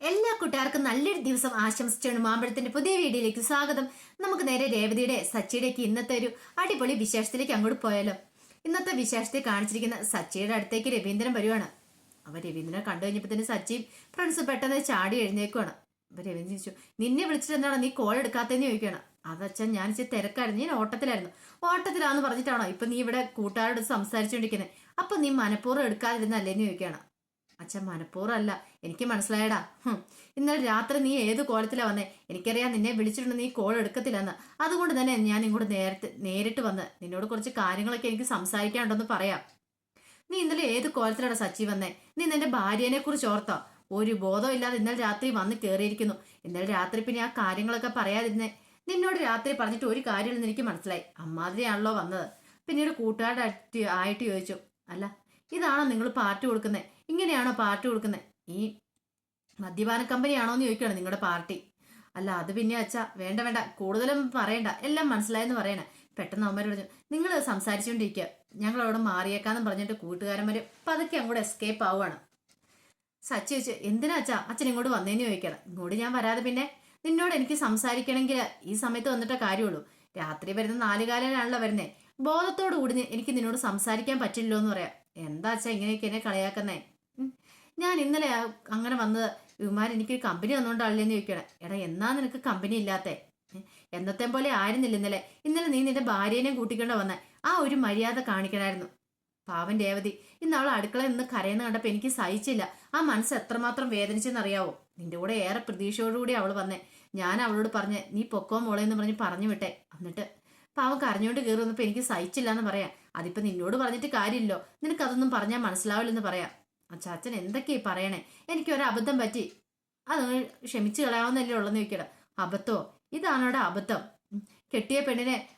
എല്ലാ കൂട്ടുകാർക്കും നല്ലൊരു ദിവസം ആശംസിച്ചാണ് മാമ്പഴത്തിന്റെ പുതിയ വീഡിയോയിലേക്ക് സ്വാഗതം. നമുക്ക് നേരെ രേവതിയുടെ സച്ചിയുടെയൊക്കെ ഇന്നത്തെ ഒരു അടിപൊളി വിശേഷത്തിലേക്ക് അങ്ങോട്ട് പോയാലോ. ഇന്നത്തെ വിശേഷത്തെ കാണിച്ചിരിക്കുന്ന സച്ചിയുടെ അടുത്തേക്ക് രവീന്ദ്രൻ വരുവാണ്. അപ്പൊ രവീന്ദ്രനെ കണ്ടു കഴിഞ്ഞപ്പോ തന്നെ സച്ചിയും ഫ്രണ്ട്സ് പെട്ടെന്ന് ചാടി എഴുന്നേക്കുവാണ് അപ്പൊ രവീന്ദ്രൻ ചോദിച്ചു നിന്നെ വിളിച്ചിട്ട് എന്താണ് നീ കോൾ എടുക്കാത്തതെന്ന് ചോദിക്കുകയാണ്. അതച്ഛൻ ഞാൻ ഇച്ചിരി തിരക്കായിരുന്നു. ഞാൻ ഓട്ടത്തിലായിരുന്നു. ഓട്ടത്തിലാന്ന് പറഞ്ഞിട്ടാണോ? ഇപ്പൊ നീ ഇവിടെ കൂട്ടുകാരോട് സംസാരിച്ചുകൊണ്ടിരിക്കുന്നത് അപ്പൊ നീ മനഃപൂർവം എടുക്കാതിരുന്നല്ലേന്ന് ചോദിക്കണം അച്ഛൻ മനഃപൂർവം അല്ല എനിക്ക് മനസ്സിലായടാ. ഇന്നലെ രാത്രി നീ ഏത് കോലത്തിലാ വന്നേ? എനിക്കറിയാം നിന്നെ വിളിച്ചിട്ടുണ്ട് നീ കോൾ എടുക്കത്തില്ലെന്ന്. അതുകൊണ്ട് തന്നെ ഞാൻ ഇങ്ങോട്ട് നേരത്തെ നേരിട്ട് വന്ന് നിന്നോട് കുറച്ച് കാര്യങ്ങളൊക്കെ എനിക്ക് സംസാരിക്കാനുണ്ടെന്ന് പറയാം. നീ ഇന്നലെ ഏത് കോലത്തിലാണ് സച്ചി വന്നേ? നീ നിന്റെ ഭാര്യനെ കുറിച്ച് ഓർത്തോ? ഒരു ബോധമില്ലാതെ ഇന്നലെ രാത്രി വന്ന് കയറിയിരിക്കുന്നു ഇന്നലെ രാത്രി പിന്നെ ആ കാര്യങ്ങളൊക്കെ പറയാതിരുന്നേ. നിന്നോട് രാത്രി പറഞ്ഞിട്ട് ഒരു കാര്യമില്ലെന്ന് എനിക്ക് മനസ്സിലായി. അമ്മാതിരിയാണല്ലോ വന്നത്. പിന്നീട് കൂട്ടുകാരുടെ ആയിട്ട് ചോദിച്ചു. അല്ല ഇതാണോ നിങ്ങൾ പാർട്ടി കൊടുക്കുന്നത് ഇങ്ങനെയാണോ പാർട്ടി കൊടുക്കുന്നത് ഈ മദ്യപാന കമ്പനിയാണോ എന്ന് ചോദിക്കുകയാണ് നിങ്ങളുടെ പാർട്ടി. അല്ല അത് പിന്നെ അച്ഛാ വേണ്ട വേണ്ട കൂടുതലും പറയണ്ട. എല്ലാം മനസ്സിലായെന്ന് പറയണേ. പെട്ടെന്ന് അവന്മാർ പറഞ്ഞു നിങ്ങൾ സംസാരിച്ചുകൊണ്ടിരിക്കുക ഞങ്ങൾ അവിടെ മാറിയേക്കാന്ന് പറഞ്ഞിട്ട് കൂട്ടുകാരന്മാർ പതുക്കെ അങ്ങോട്ട് എസ്കേപ്പ് ആവുകയാണ് സച്ചി വെച്ച് എന്തിനാ അച്ഛാ? അച്ഛൻ ഇങ്ങോട്ട് വന്നേന്ന് ചോദിക്കണം. ഇങ്ങോട്ട് ഞാൻ വരാതെ പിന്നെ നിന്നോട് എനിക്ക് സംസാരിക്കണമെങ്കിൽ ഈ സമയത്ത് വന്നിട്ടേ കാര്യമുള്ളൂ. രാത്രി വരുന്ന നാലുകാലനാണല്ലോ വരുന്നേ. ബോധത്തോടു കൂടി എനിക്ക് നിന്നോട് സംസാരിക്കാൻ പറ്റില്ലോ എന്ന് പറയാം. എന്താ അച്ഛാ ഇങ്ങനെയൊക്കെ എന്നെ കളിയാക്കുന്നേ. ഞാൻ ഇന്നലെ അങ്ങനെ വന്നത് ഇവന്മാർ എനിക്കൊരു കമ്പനി വന്നോണ്ടാണല്ലേന്ന് ചോദിക്കണം എടാ എന്നാ നിനക്ക് കമ്പനി ഇല്ലാത്തേ? എന്നത്തെ പോലെ ആയിരുന്നില്ല ഇന്നലെ. ഇന്നലെ നീ നിന്റെ ഭാര്യേനെ കൂട്ടിക്കൊണ്ട് വന്നേ. ആ ഒരു മര്യാദ കാണിക്കണമായിരുന്നു പാവൻ രേവതി ഇന്ന് അവൾ അടുക്കളയിൽ നിന്ന് കരയുന്ന കണ്ടപ്പോൾ എനിക്ക് സഹിച്ചില്ല. ആ മനസ്സ് എത്രമാത്രം വേദനിച്ചെന്നറിയാവോ? നിന്റെ കൂടെ ഏറെ പ്രതീക്ഷയോടുകൂടി അവൾ വന്നേ. ഞാൻ അവളോട് പറഞ്ഞ് നീ പൊക്കോ മോളെ എന്ന് പറഞ്ഞ് പറഞ്ഞു വിട്ടെ. എന്നിട്ട് പാവം കരഞ്ഞുകൊണ്ട് കയറി വന്നപ്പോൾ എനിക്ക് സഹിച്ചില്ല എന്ന് പറയാം. അതിപ്പോ നിന്നോട് പറഞ്ഞിട്ട് കാര്യമില്ലോ. നിനക്കതൊന്നും പറഞ്ഞാൽ മനസ്സിലാവില്ലെന്ന് പറയാം. അച്ചാച്ചൻ എന്തൊക്കെയാ ഈ പറയണേ? എനിക്ക് ഒരു അബദ്ധം പറ്റി. അത് ക്ഷമിച്ചു കളയാവുന്നല്ലേ ഉള്ളെന്ന് ചോദിക്കണം ഇതാണ് ഇതാണോടെ അബദ്ധം? കെട്ടിയ പെണ്ണിനെ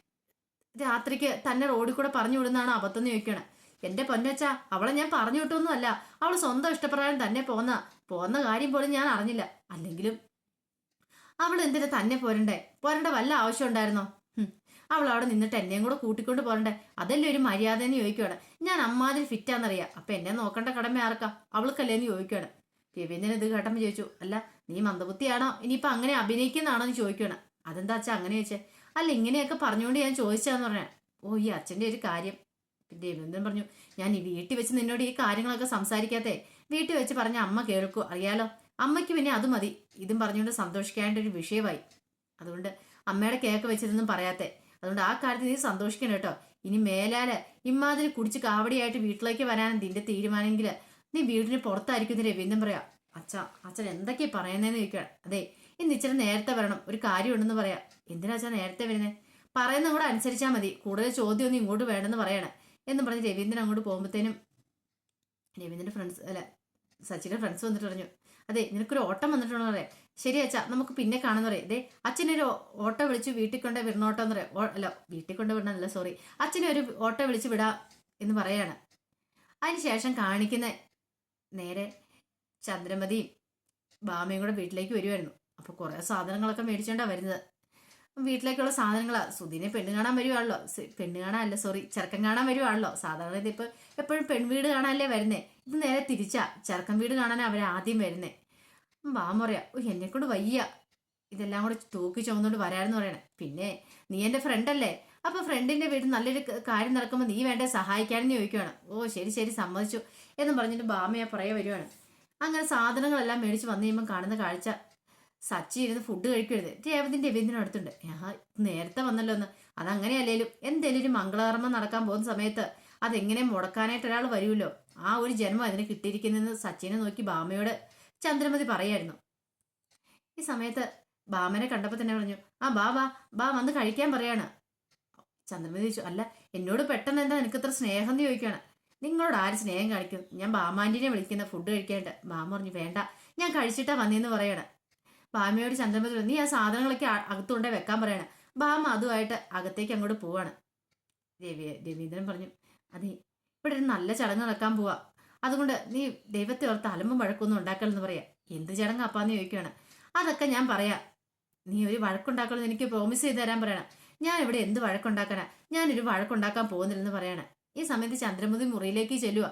രാത്രിക്ക് തന്നെ റോഡിൽ കൂടെ പറഞ്ഞു വിടുന്നതാണ് അബദ്ധം എന്ന് ചോദിക്കണേ. എന്റെ പൊന്നച്ച അവളെ ഞാൻ പറഞ്ഞു വിട്ടൊന്നുമല്ല. അവൾ സ്വന്തം ഇഷ്ടപ്രകാരം തന്നെ പോന്ന. പോന്ന കാര്യം പോലും ഞാൻ അറിഞ്ഞില്ല. അല്ലെങ്കിലും അവൾ എന്തിനാ തന്നെ പോരണ്ടേ? പോരണ്ട വല്ല ആവശ്യം ഉണ്ടായിരുന്നോ. അവൾ അവിടെ നിന്നിട്ട് എന്നെയും കൂടെ കൂട്ടിക്കൊണ്ട് പോരണ്ടേ? അതല്ലേ ഒരു മര്യാദ എന്ന് ചോദിക്കുവാണ്. ഞാൻ അമ്മാതിരി ഫിറ്റാന്നറിയാം. അപ്പൊ എന്നെ നോക്കേണ്ട കടമ ആർക്കാം? അവൾക്കല്ലേ എന്ന് ചോദിക്കുവാണ്. രവീന്ദ്രൻ ഇത് കേട്ടപ്പോൾ ചോദിച്ചു അല്ല നീ മന്ദബുദ്ധിയാണോ? ഇനിയിപ്പൊ അങ്ങനെ അഭിനയിക്കുന്നതാണോ? എന്ന് ചോദിക്കുവാണ്. അതെന്താ അച്ഛാ അങ്ങനെ ചോദിച്ചേ? അല്ല ഇങ്ങനെയൊക്കെ പറഞ്ഞുകൊണ്ട് ഞാൻ ചോദിച്ചാന്ന് പറഞ്ഞ. ഓ ഈ അച്ഛന്റെ ഒരു കാര്യം. രവീന്ദ്രൻ പറഞ്ഞു ഞാൻ ഈ വീട്ടിൽ വെച്ച് നിന്നോട് ഈ കാര്യങ്ങളൊക്കെ സംസാരിക്കാത്തേ. വീട്ടിൽ വെച്ച് പറഞ്ഞ അമ്മ കേൾക്കൂ. അറിയാലോ? അമ്മയ്ക്ക് പിന്നെ അത് മതി. ഇതും പറഞ്ഞുകൊണ്ട് സന്തോഷിക്കേണ്ട ഒരു വിഷയമായി. അതുകൊണ്ട് അമ്മയുടെ കേക്ക് വെച്ചിരുന്നും പറയാത്തെ. അതുകൊണ്ട് ആ കാര്യത്തിൽ നീ സന്തോഷിക്കണം കേട്ടോ. ഇനി മേലാൽ ഇമ്മാതിരി കുടിച്ച് കാവടിയായിട്ട് വീട്ടിലേക്ക് വരാൻ നിന്റെ തീരുമാനമെങ്കിൽ നീ വീടിന് പുറത്തായിരിക്കും രവീന്ദ്രൻ പറയാം. അച്ഛ അച്ഛൻ എന്തൊക്കെയാ പറയുന്നതെന്ന് ചോദിക്കുക അതെ ഇന്ന് ഇച്ചിരി നേരത്തെ വരണം. ഒരു കാര്യമുണ്ടെന്ന് പറയാം. എന്തിനാ അച്ഛാ നേരത്തെ വരുന്നത് പറയുന്ന കൂടെ അനുസരിച്ചാൽ മതി. കൂടുതൽ ചോദ്യമൊന്നും ഇങ്ങോട്ട് വേണമെന്ന് പറയണേ എന്ന് പറഞ്ഞ് രവീന്ദ്രൻ അങ്ങോട്ട് പോകുമ്പോഴത്തേനും രവീന്ദ്രന്റെ ഫ്രണ്ട്സ് അല്ല സച്ചിന്റെ ഫ്രണ്ട്സ് വന്നിട്ട് പറഞ്ഞു. അതെ നിനക്കൊരു ഓട്ടം വന്നിട്ടുണ്ടോ പറയാം. ശരി അച്ഛാ നമുക്ക് പിന്നെ കാണുന്ന പറയാം. ഇതേ അച്ഛനൊരു ഓട്ടോ വിളിച്ച് വീട്ടിൽ കൊണ്ട് വിടണോട്ടോ എന്ന് പറയാം അല്ല വീട്ടിൽ കൊണ്ട് വിടണല്ല സോറി അച്ഛനെ ഒരു ഓട്ടോ വിളിച്ച് വിടാ എന്ന് പറയാണ്. അതിനുശേഷം കാണിക്കുന്ന നേരെ ചന്ദ്രമതിയും ബാമയും കൂടെ വീട്ടിലേക്ക് വരുമായിരുന്നു അപ്പോൾ കുറേ സാധനങ്ങളൊക്കെ മേടിച്ചോണ്ടാ വരുന്നത്. വീട്ടിലേക്കുള്ള സാധനങ്ങളാ. സുധീനെ പെണ്ണ് കാണാൻ വരുവാണല്ലോ. പെണ്ണ് കാണാൻ അല്ല സോറി ചെറുക്കൻ കാണാൻ വരുവാണല്ലോ. സാധാരണ ഇതിപ്പോ എപ്പോഴും പെൺവീട് കാണാനല്ലേ വരുന്നേ? ഇത് നേരെ തിരിച്ചാ. ചെറുക്കൻ വീട് കാണാനാണ് അവർ ആദ്യം വരുന്നേ. ബാമ പറയാ ഓ എന്നെ കൊണ്ട് വയ്യ. ഇതെല്ലാം കൂടെ തൂക്കി ചുമന്നുകൊണ്ട് വരാമെന്ന് പറയണേ. പിന്നെ നീ എന്റെ ഫ്രണ്ട് അല്ലേ? അപ്പൊ ഫ്രണ്ടിന്റെ വീട്ടിൽ നല്ലൊരു കാര്യം നടക്കുമ്പോൾ നീ വേണ്ട സഹായിക്കാനെന്ന് ചോദിക്കുവാണ്. ഓ ശരി ശരി സമ്മതിച്ചു എന്നും പറഞ്ഞിട്ട് ബാമയെ പറയാ വരുവാണ്. അങ്ങനെ സാധനങ്ങളെല്ലാം മേടിച്ച് വന്നു കഴിയുമ്പോൾ കാണുന്ന കാഴ്ച. സച്ചി ഇരുന്ന് ഫുഡ് കഴിക്കരുത്. രേവതിന്റെ രവീന്ദ്രൻ അടുത്തുണ്ട്. ഞാൻ നേരത്തെ വന്നല്ലോ ഒന്ന് അതങ്ങനെയല്ലേലും. എന്തേലും ഒരു മംഗളകർമ്മം നടക്കാൻ പോകുന്ന സമയത്ത് അതെങ്ങനെ മുടക്കാനായിട്ട് ഒരാൾ വരുമല്ലോ? ആ ഒരു ജന്മം അതിന് കിട്ടിയിരിക്കുന്നതെന്ന് സച്ചിനെ നോക്കി ബാമയോട് ചന്ദ്രമതി പറയായിരുന്നു. ഈ സമയത്ത് ബാമനെ കണ്ടപ്പോൾ തന്നെ പറഞ്ഞു ആ ബാ ബാ ബാ വന്ന് കഴിക്കാൻ പറയാണ്. ചന്ദ്രമതി ചോദിച്ചു അല്ല എന്നോട് പെട്ടെന്ന് എന്താ നിനക്ക് ഇത്ര സ്നേഹം എന്ന് ചോദിക്കുകയാണ്? നിങ്ങളോട് ആര് സ്നേഹം കാണിക്കും? ഞാൻ ബാമാന്റിനെ വിളിക്കുന്ന ഫുഡ് കഴിക്കാനായിട്ട്. ബാമ പറഞ്ഞു വേണ്ട ഞാൻ കഴിച്ചിട്ടാ വന്നേന്ന് പറയണം. ബാമയോട് ചന്ദ്രമതി നീ ആ സാധനങ്ങളൊക്കെ അകത്തുകൊണ്ടേ വെക്കാൻ പറയണം. ബാമ അതുമായിട്ട് അകത്തേക്ക് അങ്ങോട്ട് പോവാണ്. രവി രവീന്ദ്രൻ പറഞ്ഞു അതെ ഇവിടെ ഒരു നല്ല ചടങ്ങ് നടക്കാൻ പോവാ. അതുകൊണ്ട് നീ ദൈവത്തെ ഓർത്ത് അലമ്പും വഴക്കൊന്നും ഉണ്ടാക്കലെന്ന് പറയാ. എന്ത് ചടങ്ങ് അപ്പാന്ന് ചോദിക്കുകയാണ് അതൊക്കെ ഞാൻ പറയാം. നീ ഒരു വഴക്കുണ്ടാക്കണമെന്ന് എനിക്ക് പ്രോമിസ് ചെയ്ത് തരാൻ പറയണം. ഞാൻ ഇവിടെ എന്ത് വഴക്കുണ്ടാക്കണ ഞാനൊരു വഴക്കുണ്ടാക്കാൻ പോകുന്നില്ലെന്ന് പറയണം. ഈ സമയത്ത് ചന്ദ്രമുതി മുറിയിലേക്ക് ചെല്ലുക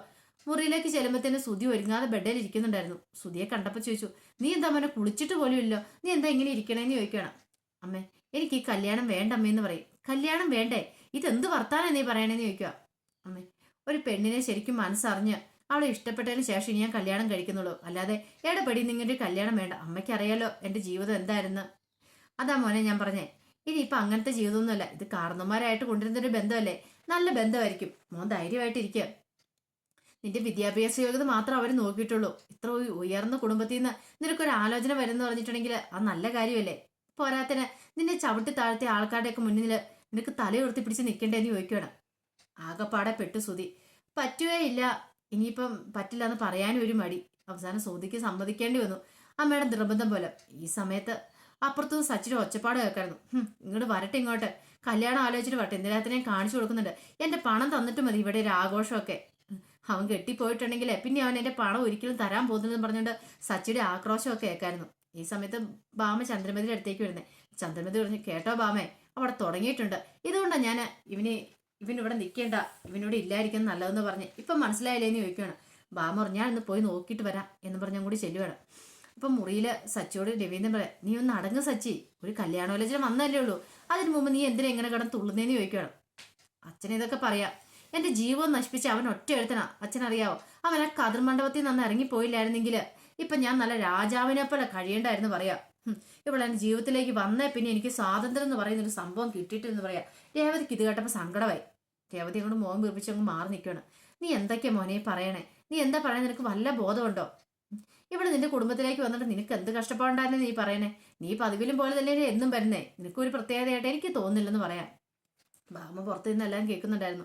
മുറിയിലേക്ക് ചെല്ലുമ്പത്തേന് സുതി ഒരുങ്ങാതെ ബെഡിൽ ഇരിക്കുന്നുണ്ടായിരുന്നു. സുതിയെ കണ്ടപ്പോൾ ചോദിച്ചു നീ എന്താ മോനെ കുളിച്ചിട്ട് പോലും ഇല്ലോ നീ എന്താ ഇങ്ങനെ ഇരിക്കണേന്ന് ചോദിക്കണം അമ്മേ എനിക്ക് ഈ കല്യാണം വേണ്ട അമ്മയെന്ന് പറയും. കല്യാണം വേണ്ടേ? ഇതെന്ത് വർത്താനം നീ പറയണേന്ന് ചോദിക്കുക അമ്മേ ഒരു പെണ്ണിനെ ശരിക്കും മനസ്സറിഞ്ഞ് അവളെ ഇഷ്ടപ്പെട്ടതിന് ശേഷം ഇനി ഞാൻ കല്യാണം കഴിക്കുന്നുള്ളൂ. അല്ലാതെ എടപടി നിങ്ങളുടെ കല്യാണം വേണ്ട. അമ്മയ്ക്കറിയാലോ എന്റെ ജീവിതം എന്തായിരുന്നു. അതാ മോനെ ഞാൻ പറഞ്ഞേ ഇനി ഇപ്പൊ അങ്ങനത്തെ ജീവിതമൊന്നുമല്ല. ഇത് കാർന്നമാരായിട്ട് കൊണ്ടിരുന്നൊരു ബന്ധമല്ലേ? നല്ല ബന്ധമായിരിക്കും. മോൻ ധൈര്യമായിട്ടിരിക്കുക. നിന്റെ വിദ്യാഭ്യാസ യോഗ്യത മാത്രം അവർ നോക്കിയിട്ടുള്ളൂ. ഇത്ര ഉയർന്ന കുടുംബത്തിൽ നിന്ന് നിനക്കൊരു ആലോചന വരുന്ന പറഞ്ഞിട്ടുണ്ടെങ്കിൽ അത് നല്ല കാര്യമല്ലേ? പോരാത്തിന് നിന്നെ ചവിട്ടി താഴ്ത്തിയ ആൾക്കാരുടെയൊക്കെ മുന്നിൽ നിനക്ക് തല ഉയർത്തി പിടിച്ച് നിൽക്കേണ്ടതെന്ന് ചോദിക്കണം ആകപ്പാടെ പെട്ടു സുതി പറ്റുകയില്ല. ഇനിയിപ്പം പറ്റില്ല എന്ന് പറയാനും ഒരു മടി. അവസാനം സൗദിക്ക് സമ്മതിക്കേണ്ടി വന്നു. അമ്മയുടെ നിർബന്ധം പോലെ. ഈ സമയത്ത് അപ്പുറത്തുനിന്ന് സച്ചിന് ഒച്ചപ്പാട് കേൾക്കായിരുന്നു. "ഹും, ഇങ്ങോട്ട് വരട്ടെ ഇങ്ങോട്ട്. കല്യാണം ആലോചിച്ചിട്ട് വരട്ടെ. എന്തിനാത്തിനെയും കാണിച്ചു കൊടുക്കുന്നുണ്ട്. എന്റെ പണം തന്നിട്ട് മതി ഇവിടെ ഒരു ആഘോഷമൊക്കെ. അവൻ കെട്ടിപ്പോയിട്ടുണ്ടെങ്കിൽ പിന്നെ അവൻ എന്റെ പണം ഒരിക്കലും തരാൻ പോകുന്നില്ലെന്ന് പറഞ്ഞുകൊണ്ട് സച്ചിയുടെ ആക്രോശമൊക്കെ കേൾക്കായിരുന്നു. ഈ സമയത്ത് ബാമ ചന്ദ്രമതിയുടെ അടുത്തേക്ക് വരുന്നത് ചന്ദ്രമതി പറഞ്ഞു കേട്ടോ ബാമേ അവിടെ തുടങ്ങിയിട്ടുണ്ട്. ഇതുകൊണ്ടാണ് ഞാൻ ഇവന് ഇവനിവിടെ നിൽക്കേണ്ട ഇവനിവിടെ ഇല്ലായിരിക്കും നല്ലതെന്ന് പറഞ്ഞ്. ഇപ്പം മനസ്സിലായില്ലേന്ന് ചോദിക്കുകയാണ് ബാമ ഞാൻ ഇന്ന് പോയി നോക്കിയിട്ട് വരാം എന്ന് പറഞ്ഞും കൂടി ചെല്ലുവാണ്. അപ്പം മുറിയിൽ സച്ചിയോട് രവീന്ദ്രൻ പറയാം നീ ഒന്ന് അടങ്ങ് സച്ചി ഒരു കല്യാണോലോചന വന്നല്ലേ ഉള്ളൂ. അതിനു മുമ്പ് നീ എന്തിനാ എങ്ങനെ കിടന്ന് തുള്ളുന്നേന്ന് ചോദിക്കുകയാണ് അച്ഛൻ ഇതൊക്കെ പറയാം എന്റെ ജീവൻ നശിപ്പിച്ച് അവൻ ഒറ്റ എഴുത്തനാ അച്ഛനറിയാവോ? അവൻ ആ കതിർമണ്ഡപത്തിൽ നിന്ന് ഇറങ്ങിപ്പോയില്ലായിരുന്നെങ്കിൽ ഇപ്പം ഞാൻ നല്ല രാജാവിനെ പോലെ കഴിയേണ്ടായിരുന്നു പറയാം. എന്റെ ജീവിതത്തിലേക്ക് വന്നേ പിന്നെ എനിക്ക് സ്വാതന്ത്ര്യം എന്ന് പറയുന്ന ഒരു സംഭവം കിട്ടിയിട്ടെന്ന് പറയാം. രേവതിക്ക് ഇത് കേട്ടപ്പോൾ സങ്കടമായി. രേവതി അങ്ങോട്ട് മോൻ വീർപ്പിച്ച് അങ്ങ് മാറി നിൽക്കുകയാണ്. നീ എന്തൊക്കെയാ മോനെ പറയണേ? നീ എന്താ പറയണേ? നിനക്ക് വല്ല ബോധമുണ്ടോ? ഇവിടെ നിന്റെ കുടുംബത്തിലേക്ക് വന്നിട്ട് നിനക്ക് എന്ത് കഷ്ടപ്പാടുണ്ടായിരുന്നു നീ പറയണേ? നീ പതിവിലും പോലെ തന്നെ എന്നും വരുന്നേ? നിനക്കൊരു പ്രത്യേകതയായിട്ട് എനിക്ക് തോന്നുന്നില്ലെന്ന് പറയാം. ബാമ പുറത്തു നിന്നെല്ലാം കേൾക്കുന്നുണ്ടായിരുന്നു.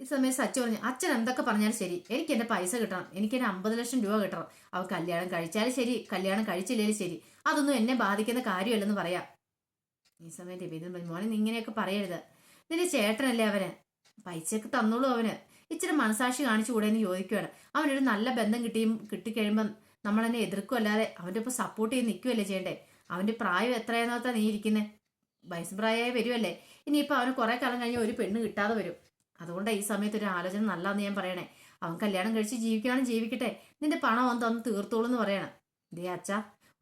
ഈ സമയത്ത് സച്ചു പറഞ്ഞു അച്ഛൻ എന്തൊക്കെ പറഞ്ഞാലും ശരി. എനിക്ക് എന്റെ പൈസ കിട്ടണം. എനിക്ക് എന്റെ അമ്പത് ലക്ഷം രൂപ കിട്ടണം. അവ കല്യാണം കഴിച്ചാലും ശരി കല്യാണം കഴിച്ചില്ലെങ്കിലും ശരി. അതൊന്നും എന്നെ ബാധിക്കുന്ന കാര്യമല്ലെന്ന് പറയാം. ഈ സമയം രവീന്ദ്രൻ പറഞ്ഞു മോനെ ഇങ്ങനെയൊക്കെ പറയരുത്. നിന്റെ ചേട്ടനല്ലേ അവന്? പൈസയൊക്കെ തന്നോളൂ അവന്. ഇച്ചിരി മനസാക്ഷി കാണിച്ചു കൂടെ എന്ന് അവനൊരു നല്ല ബന്ധം കിട്ടിയും കിട്ടിക്കഴിയുമ്പം നമ്മൾ എന്നെ എതിർക്കും അല്ലാതെ അവന്റെ ഒപ്പം സപ്പോർട്ട് ചെയ്ത് നിൽക്കുകയല്ലേ ചെയ്യണ്ടേ? അവന്റെ പ്രായം എത്രയെന്നോത്താ നീ ഇരിക്കുന്നത് വയസ്സ് പ്രായമായി വരുമല്ലേ ഇനിയിപ്പോൾ അവന് കുറേ കാലം കഴിഞ്ഞ് ഒരു പെണ്ണ് കിട്ടാതെ വരും. അതുകൊണ്ടാണ് ഈ സമയത്ത് ഒരു ആലോചന നല്ലതെന്ന് ഞാൻ പറയണേ. അവൻ കല്യാണം കഴിച്ച് ജീവിക്കുകയാണെങ്കിൽ ജീവിക്കട്ടെ. നിന്റെ പണം അവൻ തന്ന് തീർത്തോളൂ എന്ന് പറയണം. ദേ അച്ഛ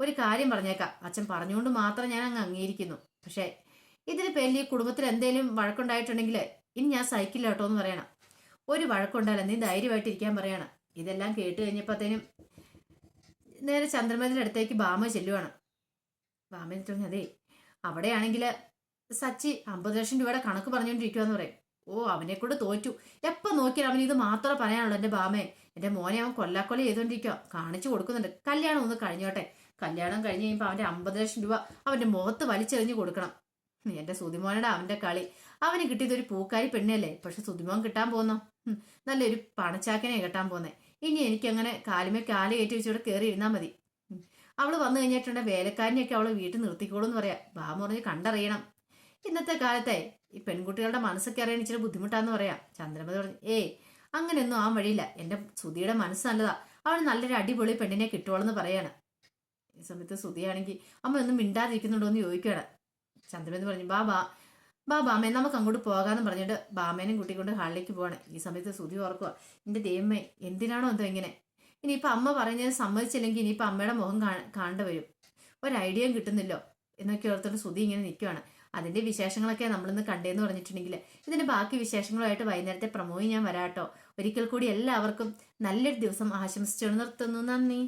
ഒരു കാര്യം പറഞ്ഞേക്കാം. അച്ഛൻ പറഞ്ഞുകൊണ്ട് മാത്രം ഞാൻ അങ്ങ് അംഗീകരിക്കുന്നു. പക്ഷേ ഇതിന് പേരിൽ ഈ കുടുംബത്തിൽ എന്തെങ്കിലും വഴക്കുണ്ടായിട്ടുണ്ടെങ്കിൽ ഇനി ഞാൻ സഹിക്കില്ല കേട്ടോ എന്ന് പറയണം. ഒരു വഴക്കുണ്ടായാലും നീ ധൈര്യമായിട്ടിരിക്കാൻ പറയണം. ഇതെല്ലാം കേട്ട് കഴിഞ്ഞപ്പോഴത്തേനും നേരെ ചന്ദ്രമതിന്റെ അടുത്തേക്ക് ബാമ ചെല്ലുവാണ്. ബാമ പറഞ്ഞു അതെ അവിടെയാണെങ്കിൽ സച്ചി അമ്പത് ലക്ഷം രൂപയുടെ കണക്ക് പറഞ്ഞുകൊണ്ടിരിക്കുവാന്ന് പറയും. ഓ അവനെ കൊണ്ട് തോറ്റു. എപ്പോ നോക്കിയാൽ അവൻ ഇത് മാത്രമേ പറയാനുള്ളൂ എന്റെ ബാമേ എന്റെ മോനെ അവൻ കൊല്ലാക്കൊല ചെയ്തുകൊണ്ടിരിക്കുക കാണിച്ചു കൊടുക്കുന്നുണ്ട്. കല്യാണം ഒന്ന് കഴിഞ്ഞോട്ടെ. കല്യാണം കഴിഞ്ഞ് കഴിയുമ്പോൾ അവന്റെ അമ്പത് ലക്ഷം രൂപ അവന്റെ മുഖത്ത് വലിച്ചെറിഞ്ഞ് കൊടുക്കണം. എന്റെ എന്റെ അവന്റെ കളി. അവന് കിട്ടിയത് ഒരു പൂക്കാരി പെണ്ണല്ലേ പക്ഷെ സുതിമോൻ കിട്ടാൻ പോന്നോ? നല്ലൊരു പണച്ചാക്കനെ കെട്ടാൻ പോന്നെ. ഇനി എനിക്കങ്ങനെ കാലുമേ കാൽ കയറ്റി വെച്ചിവിടെ കയറി ഇരുന്നാൽ മതി. അവൾ വന്നു കഴിഞ്ഞിട്ടുണ്ടെങ്കിൽ വേലക്കാരനെയൊക്കെ അവൾ വീട്ടിൽ നിർത്തിക്കോളൂ എന്ന് പറയാം. ബാമ പറഞ്ഞ് കണ്ടറിയണം. ഇന്നത്തെ കാലത്തെ ഈ പെൺകുട്ടികളുടെ മനസ്സൊക്കെ അറിയാൻ ഇച്ചിരി ബുദ്ധിമുട്ടാന്ന് പറയാം. ചന്ദ്രമതി പറഞ്ഞു ഏയ് അങ്ങനെയൊന്നും ആ വഴിയില്ല. എന്റെ സുധിയുടെ മനസ്സ് നല്ലതാ. അവൾ നല്ലൊരു അടിപൊളി പെണ്ണിനെ കിട്ടുവോളെന്ന് പറയാണ്. ഈ സമയത്ത് സുതിയാണെങ്കിൽ അമ്മ ഒന്നും മിണ്ടാതിരിക്കുന്നുണ്ടോ എന്ന് ചോദിക്കുകയാണ്. ചന്ദ്രമെന്ന് പറഞ്ഞു ബാബാ ബാ ബാമേ നമുക്ക് അങ്ങോട്ട് പോകാമെന്ന് പറഞ്ഞിട്ട് ബാമേനും കൂട്ടിക്കൊണ്ട് ഹാളിലേക്ക് പോവാണ്. ഈ സമയത്ത് സുതി ഓർക്കുക എന്റെ ദൈവമേ എന്തിനാണോ എന്തോ ഇങ്ങനെ? ഇനിയിപ്പോൾ അമ്മ പറയുന്നത് സമ്മതിച്ചില്ലെങ്കിൽ ഇനിയിപ്പോൾ അമ്മയുടെ മുഖം കാണേണ്ടി വരും. ഒരു ഐഡിയയും കിട്ടുന്നില്ലോ? എന്നൊക്കെ ഓർത്തിട്ട് സുതി ഇങ്ങനെ നിൽക്കുകയാണ്. അതിന്റെ വിശേഷങ്ങളൊക്കെ നമ്മളിന്ന് കണ്ടേന്ന് പറഞ്ഞിട്ടുണ്ടെങ്കിൽ ഇതിന്റെ ബാക്കി വിശേഷങ്ങളുമായിട്ട് വൈകുന്നേരത്തെ പ്രമോയി ഞാൻ വരാട്ടോ. ഒരിക്കൽ കൂടി എല്ലാവർക്കും നല്ലൊരു ദിവസം ആശംസിച്ചു നിർത്തുന്നു. നന്ദി.